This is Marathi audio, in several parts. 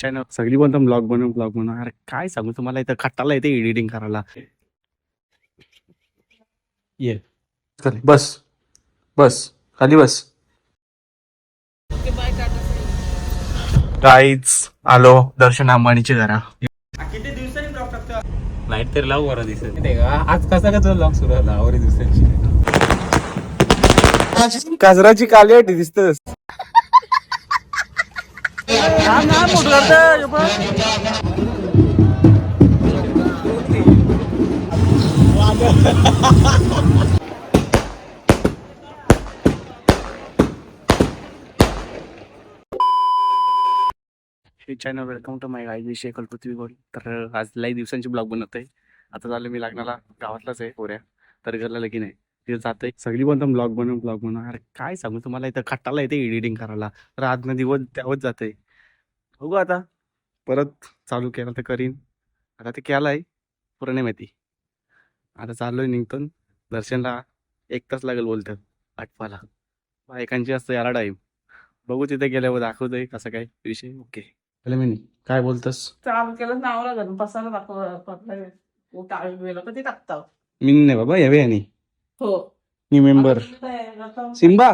चॅनल सगळी बनतं ब्लॉग बनव ब्लॉग बनव. अरे काय सांगू तुम्हाला इथं खट्टाला येते एडिटिंग करायला. ये. बस. बस. खाली बस. काहीच आलो. दर्शन अंबानीची घरा किती दिवसांनी ब्लॉग टाकतो लाइट तरी लावू बरं दिसत. माहितीये का आज कसा कसा ब्लॉग सुरू झाला? आवरी दिवसांची. काजराची काली वाटी दिसतस चॅनल वेलकम टू माय गाय विषय कल्पृथ्वी गोल तर आज लई दिवसांची ब्लॉग बनवत आहे. आता झालं मी लग्नाला गावातलाच आहे पोऱ्या. तर घरला लगीन आहे. तिथे जाते सगळी बनतो ब्लॉग बनव ब्लॉग बनव. अरे काय सांगू तुम्हाला? इथं खट्टाला येते एडिटिंग करायला. तर आज दिवस त्यावत जाते बघू आता. परत चालू केलं तर करीन. आता ते केलं आहे पुरं नाही माहिती. आता चाललोय निघतो दर्शनला एक तास लागेल बोलतं आठवाला बायकांची असतं याला टाईम बघू तिथे गेल्यावर दाखवतोय कसं काय विषय. ओके मी काय बोलतस? चालू केलं नाव लागत पसारा दाखव ते टाकता. मी नाही बाबा यावे आणि. हो. मी मेंबर आता सिम्बा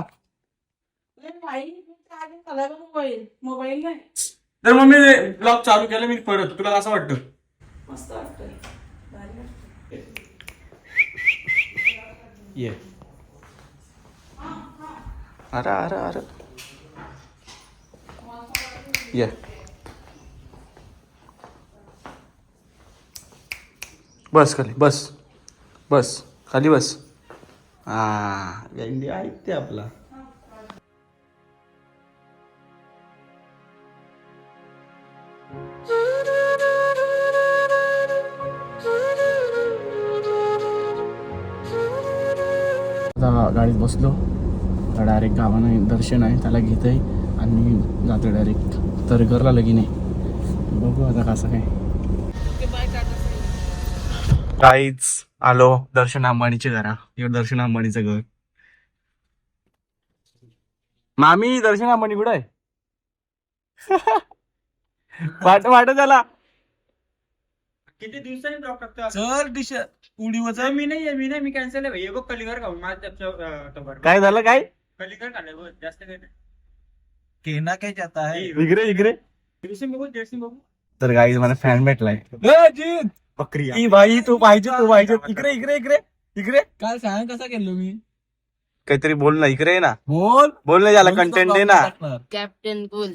मोबाईल नाही. तर मग मी ब्लॉग चालू केलं मी परत तुला असं वाटतं? मस्त वाटतंय. ये. अरे अरे अरे. ये. बस खाली बस. बस. खाली बस. हा गंडी ऐकते आपला. आता गाडीत बसलो. डायरेक्ट गावानं दर्शन आहे त्याला घेत आहे आणि जातो डायरेक्ट तर घरला लगीन आहे. बघू आता कसं काय. काहीच आलो. दर्शन अंबानीच्या घरा. इकडे दर्शन अंबानीचं घर. मामी दर्शन अंबानी कुठं आहे? वाट वाट झाला किती दिवसांनी ब्लॉग टाकतो चल डिश उडी सर मी नाही मी नाही मी कॅन्सल आहे. हे बघ कलिगर खाऊ माझ्या काय झालं काय? कलिगर खाल्लं बघ जास्त काही नाही. कहना क्या चाहता है इकडे इकडे बघू ड्रेसिंग बघू. तर गाईज मला फॅन भेटलाय. जीत बकरी ई बाई तू पाहिजे तू पाहिजे. इकडे इकडे इकडे इकडे काल सांग कसा केलो मी? काहीतरी बोल ना इकडे ये ना. बोल. बोल ना त्याला कंटेंट दे ना. कॅप्टन कुल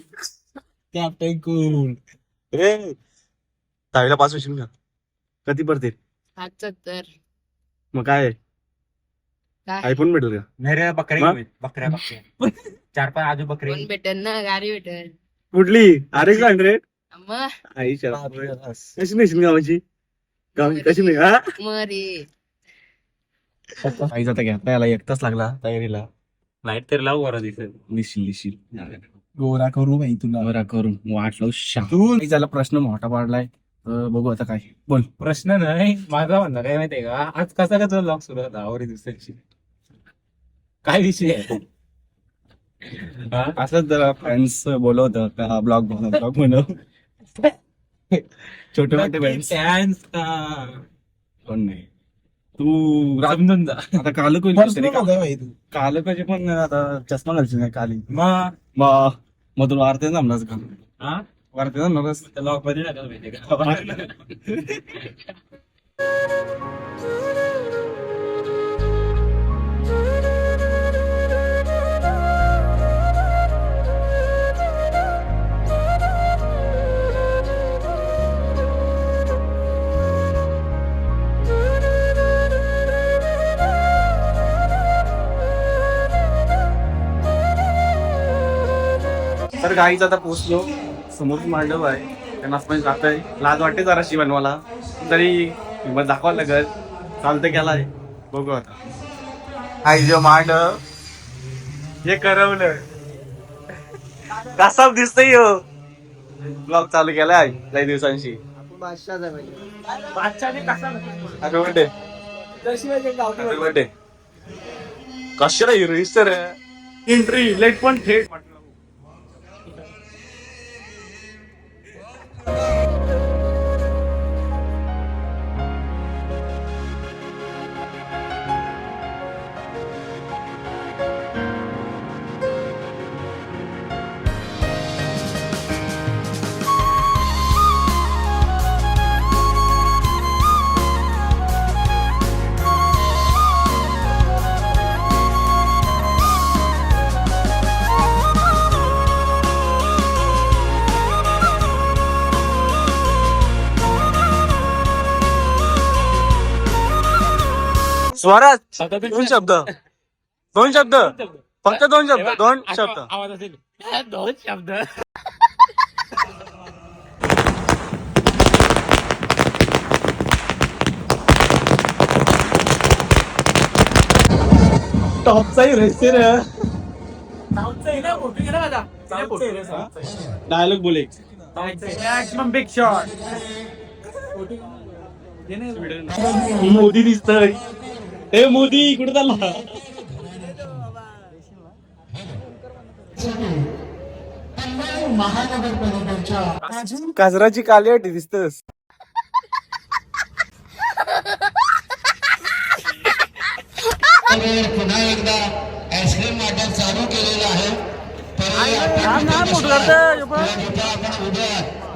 कॅप्टन कूल रे दहावीला पास होशील का कधी पडते सत्तर मग काय? काय? आयफोन भेटेल का? नाही रे बकऱ्या मग? घेऊन ये. बकऱ्या बकऱ्या. चार पाच आजू बकरे. कोण भेटेल ना? गाडी भेटेल. कुठली? अरे हंड्रेड मग आई. कशी नाही गावाची गावाची कशी नाही हा? मरे. आता घ्या. याला एक तास लागला तयारीला. लाइट तरी लावू बरं दिसेल. दिशील दिशील गोरा करू भाई तुला. बरा करून वाटलं शांत झाला प्रश्न मोठा पाडलाय. बघू आता काय. बोल. प्रश्न नाही. माझा म्हणणं काय माहितीये का? आज कसा कसा ब्लॉग सुरू झाला? आवरी दिवसांची. काय विषय? आहे हा? असंच जरा फ्रेंड्स बोलवत का ब्लॉग बनव ब्लॉग बनव. छोटे मोठे फ्रेंड्स? कोण नाही. तू समजून जा. आता काल होता काल पाहिजे पण आता चष्मा घालशील नाही काली? मग मग मग तुला वारते जमलाच का हा वारते जमलाच ब्लॉगमध्ये टाकलं माहितीये का तर गाईच आता पोचलो समोर मांडव आहे. त्यांना पण जात आहे लाज वाटते जरा शिवण मला. तरी हिंमत दाखवा लागल चालतं गेलाय बघू आता. आई जो मांडव. हे करवलं. कसा दिसतोय हो ब्लॉग चालू केलाय काही दिवसांशी. Happy birthday. कशाला हिरो सर एंट्री लेट पण थेट स्वराज दोन शब्द. दोन शब्द. फक्त दोन शब्द दोन शब्द. आवाज असेल. दोन शब्द. टॉपचाही रे डायलॉग बोले मोदी दिसतय. हे मोदी कुठे चालला. काजराची काली वाटी दिसतस. पुन्हा एकदा आईस्क्रीम वाटप चालू केलेलं आहे तरी आपण उद्या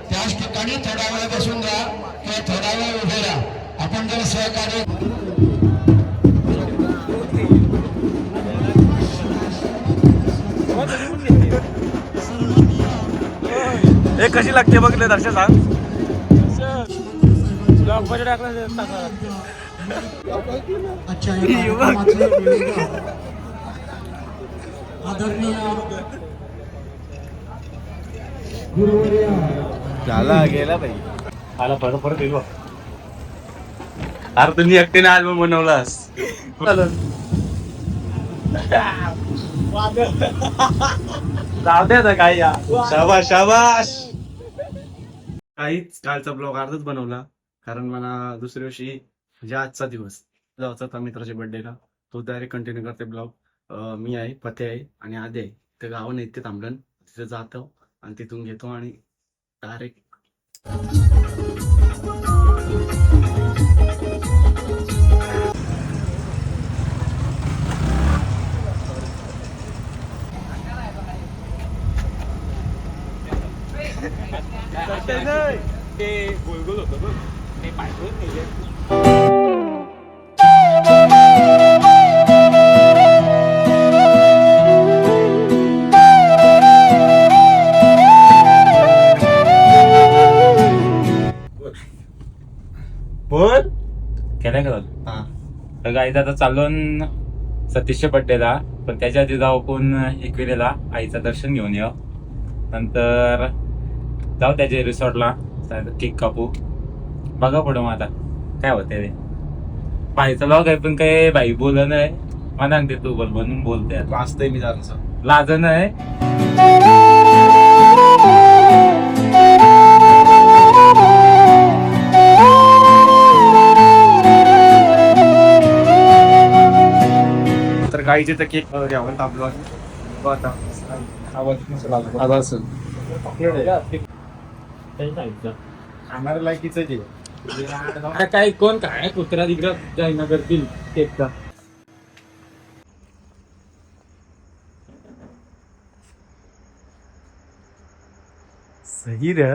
त्याच ठिकाणी थोडा वेळ बसून राहा किंवा थोडा वेळ उभे राहा. आपण जर सहकार्य कशी लागते बघ ले दर्शन सांग. झाला गेला बाई. आला परत परत येईल. अरे तुम्ही एकटीने अल्बम बनवलास. जाऊ दे आता काय या शाबाश शाबाश काहीच कालचा ब्लॉग अर्धच बनवला. कारण मला दुसऱ्या दिवशी म्हणजे आजचा दिवस जायचा होता मित्राच्या बर्थडेला तो डायरेक्ट कंटिन्यू करते ब्लॉग. मी आहे पते आहे आणि आदे आहे. ते गावानं इथे थांबलं तिथे जातो आणि तिथून घेतो आणि डायरेक्ट ते गोलगोल होतं बघ ते पाठवून नेले बोल केलं का गाईचा आता चालून सतीशच्या बड्डेला पण त्याच्या आधी जाऊ आपण एकविरेला आईचं दर्शन घेऊन येऊ. नंतर जाऊ त्याच्या रिसॉर्टला केक कापू बघा पुढं मग आता काय होते ते बाईचा लॉग आहे पण काय बाई बोल नाही मला ते तू बोल म्हणून बोलते. वाचतोय मी जरासं लाज नाही तर गाईचे तर केक घ्यावं तापलो आता आता असं आता काय कोण काय? कुत्रा तिकडं. जाईना करतील केकचा सही रे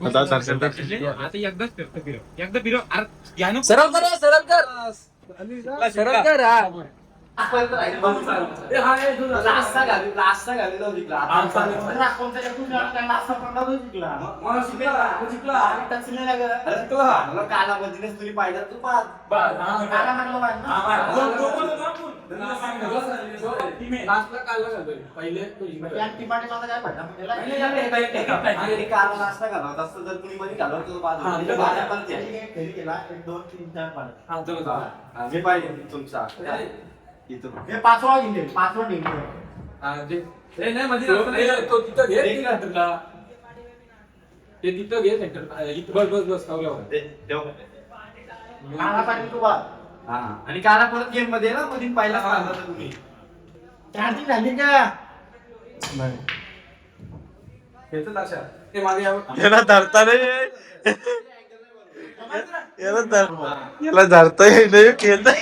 आता आता एकदाच फिरतो फिरो एकदा फिरो अरे यानं सरळ कर सरळ कर. सरळ कर हा. आजपर्यंत राहील लास्टचा घाली जाऊ जिंकला नागपूरचा लास्टचा पडला तो जिंकला मग शिकला जिंकला आणि टचले ना गं काला मधीनच तुरी पाहिजे काला नाश्ता घालवत असतं जर तुम्ही मध्ये घालवत पाहिजे एक दोन तीन चार पाहिजे तुमचा पाचवा गेले पाचवा टेबल ते तिथं घे. सेंटर. इथं बस बस बस खाऊया आणि काला परत गेममध्ये ना मध्ये पहिला तुम्ही चार्जिंग झाली का? याला धरता नाही. याला धर याला धरता येईल नाही खेळता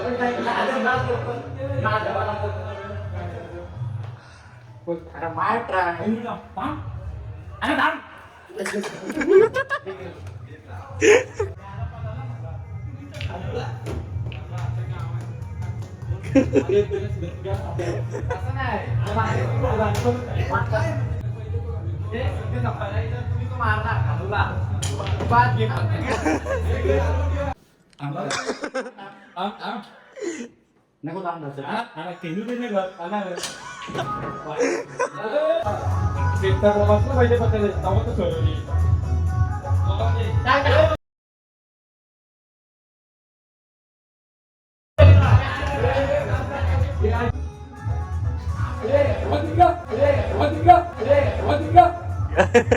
मारणार नको लांब जायचं Yeah.